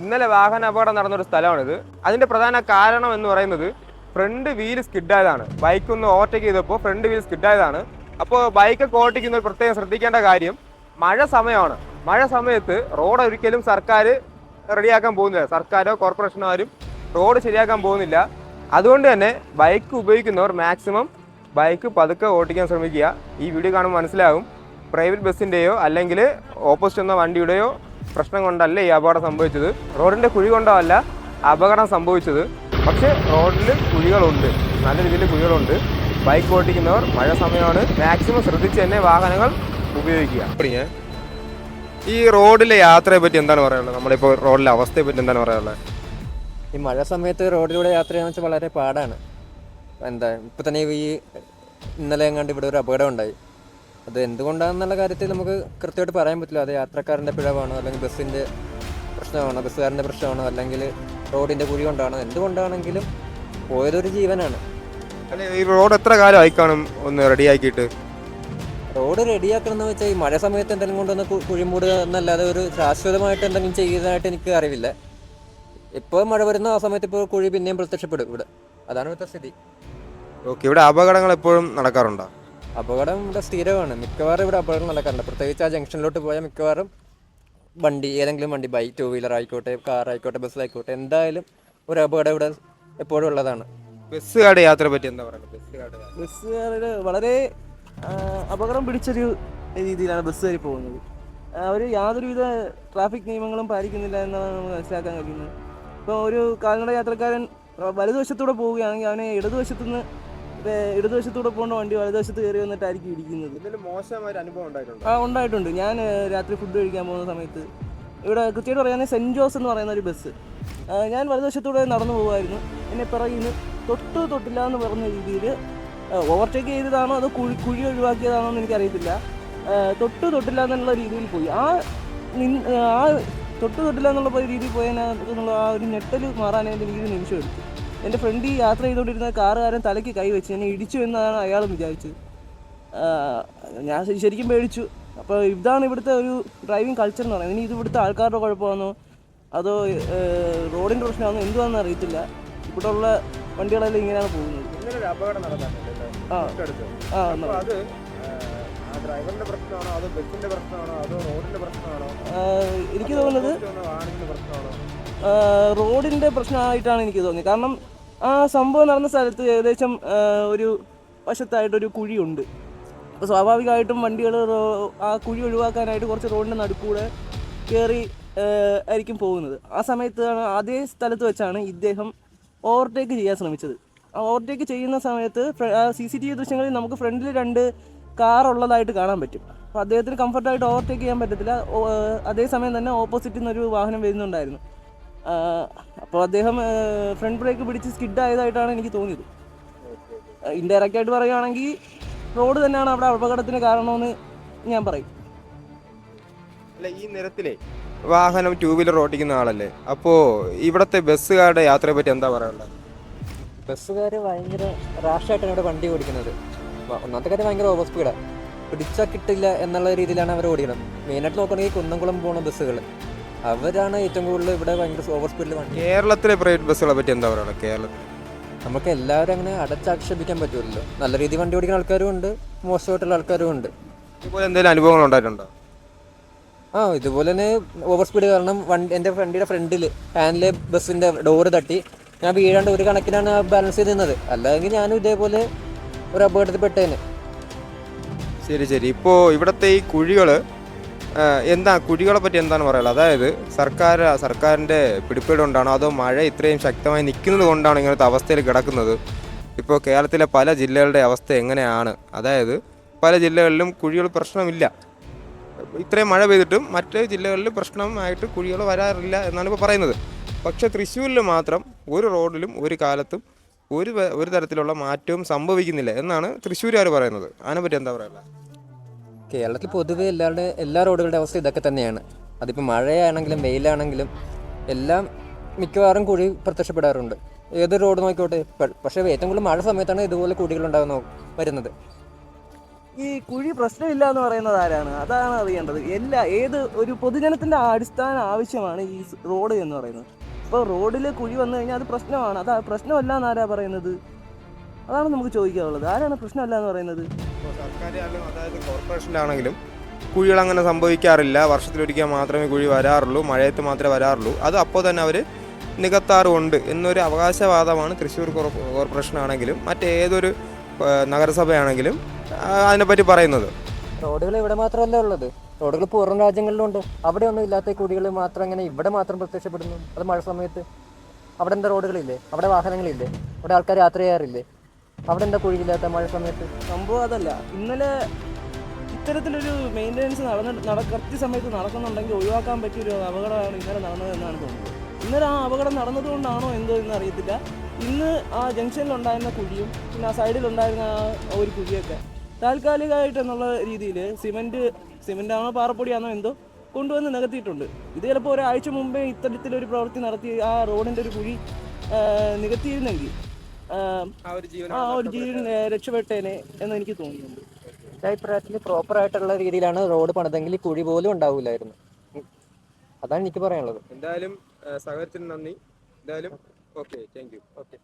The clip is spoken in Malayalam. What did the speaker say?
ഇന്നലെ വാഹന അപകടം നടന്നൊരു സ്ഥലമാണിത്. അതിന്റെ പ്രധാന കാരണം എന്ന് പറയുന്നത് ഫ്രണ്ട് വീൽ സ്കിഡായതാണ് ബൈക്ക് ഒന്ന് ഓവർടേക്ക് ചെയ്തപ്പോൾ ഫ്രണ്ട് വീൽ സ്കിഡായതാണ് അപ്പോൾ ബൈക്കൊക്കെ ഓവർടേക്കുന്ന പ്രത്യേകം ശ്രദ്ധിക്കേണ്ട കാര്യം മഴ സമയമാണ്. മഴ സമയത്ത് റോഡ് ഒരിക്കലും സർക്കാർ റെഡിയാക്കാൻ പോകുന്നില്ല. സർക്കാരോ കോർപ്പറേഷനോ ആരും റോഡ് ശരിയാക്കാൻ പോകുന്നില്ല. അതുകൊണ്ട് തന്നെ ബൈക്ക് ഉപയോഗിക്കുന്നവർ മാക്സിമം ബൈക്ക് പതുക്കെ ഓടിക്കാൻ ശ്രമിക്കുക. ഈ വീഡിയോ കാണുമ്പോൾ മനസ്സിലാവും. പ്രൈവറ്റ് ബസ്സിന്റെയോ അല്ലെങ്കിൽ ഓപ്പോസിറ്റ് എന്ന വണ്ടിയുടെയോ പ്രശ്നം കൊണ്ടല്ല ഈ അപകടം സംഭവിച്ചത്? റോഡിന്റെ കുഴി കൊണ്ടോ അല്ല അപകടം സംഭവിച്ചത്. പക്ഷേ റോഡിൽ കുഴികളുണ്ട്. നല്ല രീതിയിൽ കുഴികളുണ്ട്. ബൈക്ക് ഓടിക്കുന്നവർ മഴ സമയമാണ്. മാക്സിമം ശ്രദ്ധിച്ച് തന്നെ വാഹനങ്ങൾ ഉപയോഗിക്കുക. ഈ റോഡിലെ യാത്രയെ പറ്റി എന്താണ് പറയാനുള്ളത്? നമ്മളിപ്പോൾ റോഡിലെ അവസ്ഥയെ പറ്റി എന്താണ് പറയാനുള്ളത്? ഈ മഴ സമയത്ത് റോഡിലൂടെ യാത്ര ചെയ്യാന്ന് വെച്ചാൽ വളരെ പാടാണ്. എന്താ ഇപ്പം തന്നെ ഈ ഇന്നലെ എങ്ങാണ്ട് ഇവിടെ ഒരു അപകടം ഉണ്ടായി. അത് എന്തുകൊണ്ടാണെന്നുള്ള കാര്യത്തിൽ നമുക്ക് കൃത്യമായിട്ട് പറയാൻ പറ്റില്ല. അത് യാത്രക്കാരന്റെ പിഴവാണോ അല്ലെങ്കിൽ ബസ്സിന്റെ പ്രശ്നമാണോ ബസ്സുകാരന്റെ പ്രശ്നമാണോ അല്ലെങ്കിൽ റോഡിന്റെ കുഴി കൊണ്ടാണോ എന്തുകൊണ്ടാണെങ്കിലും പോയതൊരു ജീവനാണ്. അല്ലെ ഈ റോഡ് എത്ര കാലമായി കാണും? ഒന്ന് റെഡിയാക്കിയിട്ട് റോഡ് റെഡിയാക്കണമെന്ന് വെച്ചാൽ ഈ മഴ സമയത്ത് എന്തെങ്കിലും കൊണ്ടൊന്ന് കുഴിമൂടുക കുഴി മൂടുക എന്നല്ലാതെ ഒരു ശാശ്വതമായിട്ട് എന്തെങ്കിലും ചെയ്യുന്നതായിട്ട് എനിക്ക് അറിവില്ല. ഇപ്പോൾ മഴ വരുന്ന ആ സമയത്ത് ഇപ്പോൾ കുഴി പിന്നെയും പ്രത്യക്ഷപ്പെടും ഇവിടെ. അതാണ് ഇവിടുത്തെ സ്ഥിതി. ഓക്കെ ഇവിടെ അപകടങ്ങൾ എപ്പോഴും നടക്കാറുണ്ടോ? അപകടം ഇവിടെ സ്ഥിരമാണ്. മിക്കവാറും ഇവിടെ അപകടം നടക്കാറുണ്ട് പ്രത്യേകിച്ച് ആ ജംഗ്ഷനിലോട്ട് പോയാൽ മിക്കവാറും വണ്ടി ഏതെങ്കിലും വണ്ടി ബൈക്ക് ടൂ വീലർ ആയിക്കോട്ടെ കാർ ആയിക്കോട്ടെ ബസ് ആയിക്കോട്ടെ എന്തായാലും ഒരു അപകടം ഇവിടെ എപ്പോഴും ഉള്ളതാണ്. ബസ്സുകാരുടെ യാത്ര പറ്റി എന്താ പറയുക ബസ്സുകാരുടെ വളരെ ആ, അപകടം പിടിച്ചൊരു രീതിയിലാണ് ബസ്സുകാർ പോകുന്നത്. അവർ യാതൊരുവിധ ട്രാഫിക് നിയമങ്ങളും പാലിക്കുന്നില്ല എന്നാണ് നമുക്ക് മനസ്സിലാക്കാൻ കഴിയുന്നത്. ഇപ്പോൾ ഒരു കാൽനട യാത്രക്കാരൻ വലതുവശത്തൂടെ പോവുകയാണെങ്കിൽ അവനെ ഇടതുവശത്തുനിന്ന് ഇടതുവശത്തൂടെ പോകേണ്ട വണ്ടി വലതുവശത്ത് കയറി വന്നിട്ടായിരിക്കും ഇടിക്കുന്നത് മോശമായ ഒരു അനുഭവം ഉണ്ടായിട്ടുണ്ട്? ആ ഉണ്ടായിട്ടുണ്ട്. ഞാൻ രാത്രി ഫുഡ് കഴിക്കാൻ പോകുന്ന സമയത്ത് ഇവിടെ കൃത്യമായിട്ട് പറയുകയാണെങ്കിൽ സെന്റ് ജോസ് എന്ന് പറയുന്ന ഒരു ബസ്. ഞാൻ വലതുവശത്തൂടെ നടന്നു പോകുമായിരുന്നു. എന്നെ പിറകിന്ന് തൊട്ട് തൊട്ടില്ല എന്ന് പറഞ്ഞ രീതിയിൽ ഓവർടേക്ക് ചെയ്തതാണോ അതോ കുഴി കുഴി ഒഴിവാക്കിയതാണോ എന്ന് എനിക്കറിയത്തില്ല. തൊട്ട് തൊട്ടില്ല എന്നുള്ള രീതിയിൽ പോയി. ആ ആ തൊട്ട് തൊട്ടില്ല എന്നുള്ള രീതിയിൽ പോയതിനകത്തുള്ള ആ ഒരു ഞെട്ടൽ മാറാനായിട്ട് എനിക്കൊരു നിമിഷം എടുത്തു എന്റെ ഫ്രണ്ട് ഈ യാത്ര ചെയ്തുകൊണ്ടിരുന്ന കാറുകാരൻ തലയ്ക്ക് കൈവച്ച് എന്നെ ഇടിച്ചു എന്നാണ് അയാൾ വിചാരിച്ചത്. ഞാൻ ശരിക്കും പേടിച്ചു. അപ്പോൾ ഇതാണ് ഇവിടുത്തെ ഒരു ഡ്രൈവിംഗ് കൾച്ചർ എന്ന് പറയുന്നത്. ഇനി ഇത് ഇവിടുത്തെ ആൾക്കാരുടെ കുഴപ്പമാണോ? അതോ റോഡിന്റെ പ്രശ്നമാണോ? എന്തുവാണെന്ന് അറിയത്തില്ല. ഇവിടെ ഉള്ള വണ്ടികളെല്ലാം ഇങ്ങനെയാണ് പോകുന്നത്. ആ. അത് ഡ്രൈവറിന്റെ പ്രശ്നമാണോ? അതോ പ്രശ്നമാണോ? അതോ റോഡിന്റെ പ്രശ്നമാണോ? എനിക്ക് തോന്നുന്നത് റോഡിന്റെ പ്രശ്നമായിട്ടാണ് എനിക്ക് തോന്നിയത്. കാരണം ആ സംഭവം നടന്ന സ്ഥലത്ത് ഏകദേശം ഒരു വശത്തായിട്ടൊരു കുഴിയുണ്ട്. അപ്പോൾ സ്വാഭാവികമായിട്ടും വണ്ടികൾ ആ കുഴി ഒഴിവാക്കാനായിട്ട് കുറച്ച് റോഡിന്റെ നടുക്കൂടെ കയറി ആയിരിക്കും പോകുന്നത്. ആ സമയത്താണ് അതേ സ്ഥലത്ത് വെച്ചാണ് ഇദ്ദേഹം ഓവർടേക്ക് ചെയ്യാൻ ശ്രമിച്ചത്. ആ ഓവർടേക്ക് ചെയ്യുന്ന സമയത്ത് സി സി ടി വി ദൃശ്യങ്ങളിൽ നമുക്ക് ഫ്രണ്ടിൽ രണ്ട് കാർ ഉള്ളതായിട്ട് കാണാൻ പറ്റും. അപ്പോൾ അദ്ദേഹത്തിന് കംഫർട്ടായിട്ട് ഓവർടേക്ക് ചെയ്യാൻ പറ്റത്തില്ല. അതേസമയം തന്നെ ഓപ്പോസിറ്റിൽ നിന്നൊരു വാഹനം വരുന്നുണ്ടായിരുന്നു. അപ്പോൾ അദ്ദേഹം ഫ്രണ്ട് ബ്രേക്ക് പിടിച്ച് സ്കിഡ് ആയതായിട്ടാണ് എനിക്ക് തോന്നിയത്. ഇൻഡയറക്റ്റ് ആയിട്ട് പറയുകയാണെങ്കിൽ റോഡ് തന്നെയാണ് അവിടെ അപകടത്തിന് കാരണമെന്ന് ഞാൻ പറയും. അല്ല ഈ നിരത്തിലെ വാഹനം ടൂ വീലർ ഓടിക്കുന്ന ആളല്ലേ? അപ്പോൾ ഇവിടുത്തെ ബസ്സുകാരുടെ യാത്രയെ പറ്റി എന്താ പറയാനുള്ളത്? ബസ്സുകാർ ഭയങ്കര റാഷായിട്ടാണ് ഇവിടെ വണ്ടി ഓടിക്കുന്നത്. ഒന്നാമത്തെ കാര്യം ഭയങ്കര ഓവർ സ്പീഡാണ് പിടിച്ചാൽ കിട്ടില്ല എന്നുള്ള രീതിയിലാണ് അവർ ഓടിക്കുന്നത് മെയിനായിട്ട് നോക്കുകയാണെങ്കിൽ കുന്നംകുളം പോകുന്ന ബസ്സുകൾ അവരാണ് ഏറ്റവും കൂടുതൽ ഇവിടെ ഭയങ്കര ഓവർ സ്പീഡിൽ വണ്ടി കേരളത്തിലെ പ്രൈവറ്റ് ബസ്സുകളെ പറ്റി എന്താ പറയുക? കേരളത്തിൽ നമുക്ക് എല്ലാവരും അങ്ങനെ അടച്ചാക്ഷേപിക്കാൻ പറ്റുമല്ലോ നല്ല രീതിയിൽ വണ്ടി ഓടിക്കുന്ന ആൾക്കാരും ഉണ്ട് മോശമായിട്ടുള്ള ആൾക്കാരും ഉണ്ട്. ഇതുപോലെ എന്തെങ്കിലും അനുഭവങ്ങൾ ഉണ്ടായിട്ടുണ്ടോ? ആ ഇതുപോലെ തന്നെ ഓവർ സ്പീഡ് കാരണം വണ്ടി എന്റെ വണ്ടിയുടെ ഫ്രണ്ടിൽ ഹാൻഡിലെ ബസ്സിന്റെ ഡോറ് തട്ടി. ഞാൻ വീഴാണ്ട് ഒരു കണക്കിനാണ് ബാലൻസ് ചെയ്ത് നിന്നത്. അല്ലെങ്കിൽ ഞാനും ഇതേപോലെ ഒരു അപകടത്തിൽ പെട്ടേനെ ശരി ശരി. ഇപ്പോൾ ഇവിടുത്തെ ഈ കുഴികൾ എന്താ കുഴികളെ പറ്റി എന്താണ് പറയുള്ളത് അതായത് സർക്കാർ സർക്കാരിന്റെ പിടിപ്പേട് കൊണ്ടാണോ അതോ മഴ ഇത്രയും ശക്തമായി നിൽക്കുന്നത് കൊണ്ടാണ് ഇങ്ങനത്തെ അവസ്ഥയിൽ കിടക്കുന്നത്? ഇപ്പോൾ കേരളത്തിലെ പല ജില്ലകളുടെ അവസ്ഥ എങ്ങനെയാണ്? അതായത് പല ജില്ലകളിലും കുഴികൾ പ്രശ്നമില്ല. ഇത്രയും മഴ പെയ്തിട്ടും മറ്റ് ജില്ലകളിൽ പ്രശ്നമായിട്ട് കുഴികൾ വരാറില്ല എന്നാണ് ഇപ്പോൾ പറയുന്നത്. പക്ഷേ തൃശ്ശൂരിൽ മാത്രം ഒരു റോഡിലും ഒരു കാലത്തും ഒരു ഒരു തരത്തിലുള്ള മാറ്റവും സംഭവിക്കുന്നില്ല എന്നാണ് തൃശ്ശൂരുകാർ പറയുന്നത്. അതിനെപ്പറ്റി എന്താ പറയുക കേരളത്തിൽ പൊതുവെ എല്ലാവരുടെ എല്ലാ റോഡുകളുടെ അവസ്ഥ ഇതൊക്കെ തന്നെയാണ്. അതിപ്പോൾ മഴയാണെങ്കിലും വെയിലാണെങ്കിലും എല്ലാം മിക്കവാറും കുഴി പ്രത്യക്ഷപ്പെടാറുണ്ട്. ഏത് റോഡ് നോക്കിക്കോട്ടെ പക്ഷേ ഏറ്റവും കൂടുതൽ മഴ സമയത്താണ് ഇതുപോലെ കുഴികളുണ്ടാകുന്ന വരുന്നത്. ഈ കുഴി പ്രശ്നമില്ല എന്ന് പറയുന്നത് ആരാണ്? അതാണ് അറിയേണ്ടത്. എല്ലാ ഏത് ഒരു പൊതുജനത്തിന്റെ അടിസ്ഥാന ആവശ്യമാണ് ഈ റോഡ് എന്ന് പറയുന്നത്. ഇപ്പോൾ റോഡിൽ കുഴി വന്നു കഴിഞ്ഞാൽ അത് പ്രശ്നമാണ്. അത് പ്രശ്നമല്ല എന്ന് ആരാ പറയുന്നത്? അതാണ് നമുക്ക് ചോദിക്കാനുള്ളത്. ആരാണ് പ്രശ്നമല്ല എന്ന് പറയുന്നത്? സർക്കാരായാലും അതായത് കോർപ്പറേഷനിലാണെങ്കിലും കുഴികൾ അങ്ങനെ സംഭവിക്കാറില്ല. വർഷത്തിലൊരിക്കൽ മാത്രമേ കുഴി വരാറുള്ളൂ മഴയത്ത് മാത്രമേ വരാറുള്ളൂ. അത് അപ്പോൾ തന്നെ അവർ നികത്താറുമുണ്ട് എന്നൊരു അവകാശവാദമാണ് തൃശ്ശൂർ കോർപ്പ- കോർപ്പറേഷനാണെങ്കിലും മറ്റേതൊരു നഗരസഭയാണെങ്കിലും അതിനെപ്പറ്റി പറയുന്നത്. റോഡുകൾ ഇവിടെ മാത്രമല്ല ഉള്ളത്. റോഡുകൾ പുറം രാജ്യങ്ങളിലുണ്ട്. അവിടെ ഒന്നും ഇല്ലാത്ത കുടികൾ മാത്രം അങ്ങനെ ഇവിടെ മാത്രം പ്രത്യക്ഷപ്പെടുന്നു. അത് മഴ സമയത്ത്. അവിടെ എന്താ റോഡുകളില്ലേ? അവിടെ വാഹനങ്ങളില്ലേ? അവിടെ ആൾക്കാർ യാത്ര ചെയ്യാറില്ലേ? അവിടെ എന്താ കുഴിയില്ലാത്ത മഴ സമയത്ത്? സംഭവം അതല്ല. ഇന്നലെ ഇത്തരത്തിലൊരു മെയിന്റനൻസ് നടന്ന നട കൃത്യസമയത്ത് നടക്കുന്നുണ്ടെങ്കിൽ ഒഴിവാക്കാൻ പറ്റിയ ഒരു അപകടമാണ് ഇന്നലെ നടന്നതെന്നാണ് തോന്നുന്നത്. ഇന്നലെ ആ അപകടം നടന്നതുകൊണ്ടാണോ എന്തോ എന്ന് അറിയത്തില്ല. ഇന്ന് ആ ജംഗ്ഷനിലുണ്ടായിരുന്ന കുഴിയും പിന്നെ ആ സൈഡിലുണ്ടായിരുന്ന ആ ഒരു കുഴിയൊക്കെ താൽക്കാലികമായിട്ട് എന്നുള്ള രീതിയിൽ സിമെന്റ് സിമന്റാണോ പാറപ്പൊടിയാണോ എന്തോ കൊണ്ടുവന്ന് നികത്തിയിട്ടുണ്ട്. ഇത് ചിലപ്പോൾ ഒരാഴ്ച മുമ്പേ ഇത്തരത്തിലൊരു പ്രവൃത്തി നടത്തി ആ റോഡിന്റെ ഒരു കുഴി നികത്തിയിരുന്നെങ്കിൽ ആ, ഒരു ജീവൻ രക്ഷപ്പെട്ടേനെ എന്ന് എനിക്ക് തോന്നുന്നുണ്ട് എന്റെ അഭിപ്രായത്തിൽ പ്രോപ്പർ ആയിട്ടുള്ള രീതിയിലാണ് റോഡ് പണിതെങ്കിൽ കുഴി പോലും ഉണ്ടാവില്ലായിരുന്നു അതാണ് എനിക്ക് പറയാനുള്ളത്. എന്തായാലും സഹകരണത്തിന് നന്ദി. എന്തായാലും ഓക്കെ താങ്ക് യു ഓക്കെ.